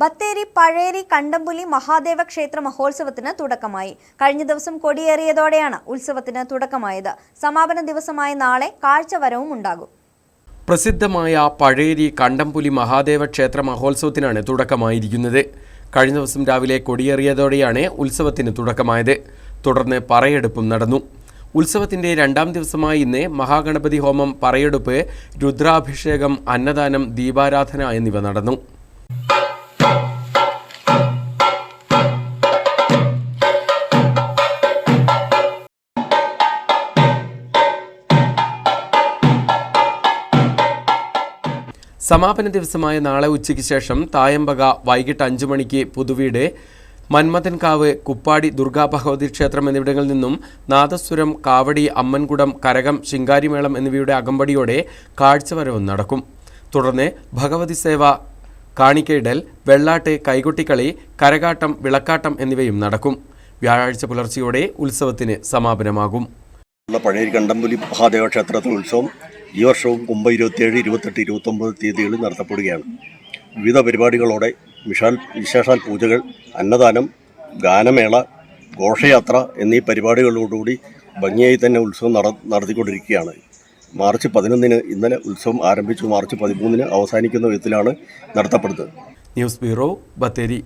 ബത്തേരി പഴേരി കണ്ടംപുലി മഹാദേവ ക്ഷേത്ര മഹോത്സവത്തിന് തുടക്കമായി. കഴിഞ്ഞ ദിവസം കൊടിയേറിയതോടെയാണ് ഉത്സവത്തിന് തുടക്കമായത്. സമാപന ദിവസമായ നാളെ കാഴ്ചവരവും ഉണ്ടാകും. പ്രസിദ്ധമായ പഴേരി കണ്ടംപുലി മഹാദേവ ക്ഷേത്ര മഹോത്സവത്തിനാണ് തുടക്കമായിരിക്കുന്നത്. കഴിഞ്ഞ ദിവസം രാവിലെ കൊടിയേറിയതോടെയാണ് ഉത്സവത്തിന് തുടക്കമായത്. തുടർന്ന് പറയെടുപ്പും നടന്നു. ഉത്സവത്തിന്റെ രണ്ടാം ദിവസമായ ഇന്ന് മഹാഗണപതി ഹോമം പറയെടുപ്പ് രുദ്രാഭിഷേകം അന്നദാനം ദീപാരാധന എന്നിവ നടന്നു. സമാപന ദിവസമായ നാളെ ഉച്ചയ്ക്ക് ശേഷം തായമ്പക വൈകിട്ട് അഞ്ചു മണിക്ക് പുതുവീട് മന്മഥൻകാവ് കുപ്പാടി ദുർഗാ ഭഗവതി ക്ഷേത്രം എന്നിവിടങ്ങളിൽ നിന്നും നാദസ്വരം കാവടി അമ്മൻകുടം കരകം ശിങ്കാരിമേളം എന്നിവയുടെ അകമ്പടിയോടെ കാഴ്ചവരവും നടക്കും. തുടർന്ന് ഭഗവതി സേവ കാണിക്കയിടൽ വെള്ളാട്ട് കൈകൊട്ടിക്കളി കരകാട്ടം വിളക്കാട്ടം എന്നിവയും നടക്കും. വ്യാഴാഴ്ച പുലർച്ചയോടെ ഉത്സവത്തിന് സമാപനമാകും. പഴയ കണ്ടംപുലി മഹാദേവ ക്ഷേത്രത്തിൽ ഉത്സവം ഈ വർഷവും കുംഭ ഇരുപത്തിയേഴ് ഇരുപത്തെട്ട് ഇരുപത്തൊമ്പത് തീയതികളിൽ നടത്തപ്പെടുകയാണ്. വിവിധ പരിപാടികളോടെ വിശാൽ വിശേഷാൽ പൂജകൾ അന്നദാനം ഗാനമേള ഘോഷയാത്ര എന്നീ പരിപാടികളോടുകൂടി ഭംഗിയായി തന്നെ ഉത്സവം നട നടത്തിക്കൊണ്ടിരിക്കുകയാണ്. മാർച്ച് പതിനൊന്നിന് ഇന്നലെ ഉത്സവം ആരംഭിച്ചു. മാർച്ച് പതിമൂന്നിന് അവസാനിക്കുന്ന വിധത്തിലാണ് നടത്തപ്പെടുന്നത്. News bureau Bathery.